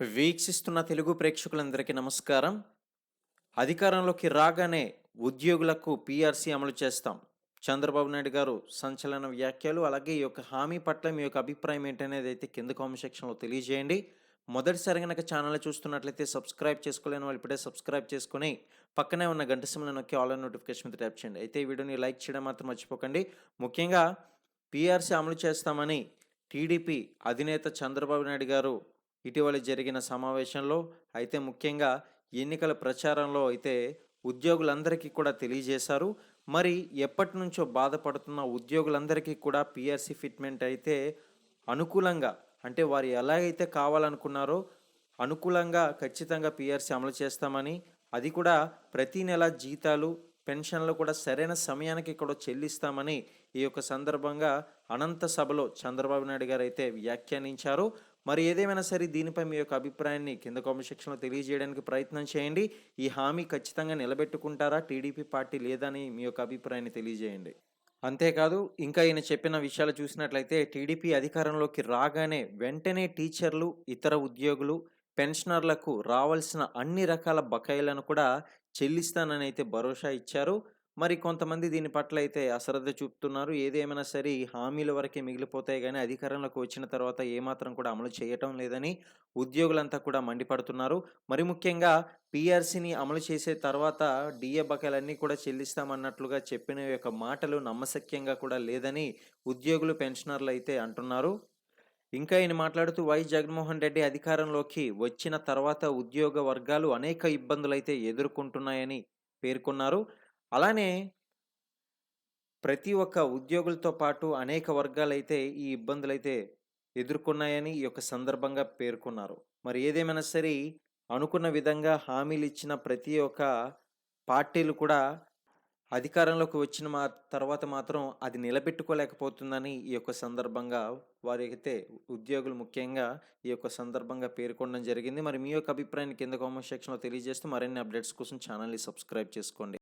వీక్షిస్తున్న తెలుగు ప్రేక్షకులందరికీ నమస్కారం. అధికారంలోకి రాగానే ఉద్యోగులకు పీఆర్సీ అమలు చేస్తాం. చంద్రబాబు నాయుడు గారు సంచలన వ్యాఖ్యలు అలాగే ఈ యొక్క హామీ పట్ల మీ యొక్క అభిప్రాయం ఏంటనేది అయితే కింద కామెంట్ సెక్షన్లో తెలియజేయండి. మొదటిసారి కనుక ఛానల్ చూస్తున్నట్లయితే సబ్స్క్రైబ్ చేసుకోలేని వాళ్ళు ఇప్పుడే సబ్స్క్రైబ్ చేసుకుని పక్కనే ఉన్న గంట సిమ్లో నొక్కి ఆన్లైన్ నోటిఫికేషన్ మీద ట్యాప్ చేయండి. అయితే ఈ వీడియోని లైక్ చేయడం మాత్రం మర్చిపోకండి. ముఖ్యంగా పీఆర్సీ అమలు చేస్తామని టీడీపీ అధినేత చంద్రబాబు నాయుడు గారు ఇటీవల జరిగిన సమావేశంలో అయితే ముఖ్యంగా ఎన్నికల ప్రచారంలో అయితే ఉద్యోగులందరికీ కూడా తెలియజేశారు. మరి ఎప్పటి నుంచో బాధపడుతున్న ఉద్యోగులందరికీ కూడా పిఆర్సీ ఫిట్మెంట్ అయితే అనుకూలంగా అంటే వారు ఎలాగైతే కావాలనుకున్నారో అనుకూలంగా ఖచ్చితంగా పిఆర్సీ అమలు చేస్తామని అది కూడా ప్రతి నెల జీతాలు పెన్షన్లు కూడా సరైన సమయానికి కూడా చెల్లిస్తామని ఈ యొక్క సందర్భంగా అనంత సభలో చంద్రబాబు నాయుడు గారు అయితే వ్యాఖ్యానించారు. మరి ఏదేమైనా సరే దీనిపై మీ యొక్క అభిప్రాయాన్ని కింద కామెంట్ సెక్షన్లో తెలియజేయడానికి ప్రయత్నం చేయండి. ఈ హామీ ఖచ్చితంగా నిలబెట్టుకుంటారా? టీడీపీ పార్టీ లేదని మీ యొక్క అభిప్రాయాన్ని తెలియజేయండి. అంతేకాదు ఇంకా ఈయన చెప్పిన విషయాలు చూసినట్లయితే టీడీపీ అధికారంలోకి రాగానే వెంటనే టీచర్లు ఇతర ఉద్యోగులు పెన్షనర్లకు రావాల్సిన అన్ని రకాల బకాయిలను కూడా చెల్లిస్తానని అయితే భరోసా ఇచ్చారు. మరి కొంతమంది దీని పట్ల అయితే అశ్రద్ధ చూపుతున్నారు. ఏదేమైనా సరే హామీల వరకే మిగిలిపోతాయి కానీ అధికారంలోకి వచ్చిన తర్వాత ఏమాత్రం కూడా అమలు చేయటం లేదని ఉద్యోగులంతా కూడా మండిపడుతున్నారు. మరి ముఖ్యంగా పీఆర్సీని అమలు చేసే తర్వాత డిఏ బకాయిలన్నీ కూడా చెల్లిస్తామన్నట్లుగా చెప్పిన యొక్క మాటలు నమ్మశక్యంగా కూడా లేదని ఉద్యోగులు పెన్షనర్లు అయితే అంటున్నారు. ఇంకా ఈయన మాట్లాడుతూ వై జగన్మోహన్ రెడ్డి అధికారంలోకి వచ్చిన తర్వాత ఉద్యోగ వర్గాలు అనేక ఇబ్బందులైతే ఎదుర్కొంటున్నాయని పేర్కొన్నారు. అలానే ప్రతి ఒక్క ఉద్యోగులతో పాటు అనేక వర్గాలైతే ఈ ఇబ్బందులైతే ఎదుర్కొన్నాయని ఈ యొక్క సందర్భంగా పేర్కొన్నారు. మరి ఏదేమైనా సరే అనుకున్న విధంగా హామీలు ఇచ్చిన ప్రతి ఒక్క పార్టీలు కూడా అధికారంలోకి వచ్చిన మా తర్వాత మాత్రం అది నిలబెట్టుకోలేకపోతుందని ఈ యొక్క సందర్భంగా వారైతే ఉద్యోగులు ముఖ్యంగా ఈ యొక్క సందర్భంగా పేర్కొనడం జరిగింది. మరి మీ యొక్క అభిప్రాయాన్ని కింద కామెంట్ సెక్షన్లో తెలియజేస్తూ మరిన్ని అప్డేట్స్ కోసం ఛానల్ని సబ్స్క్రైబ్ చేసుకోండి.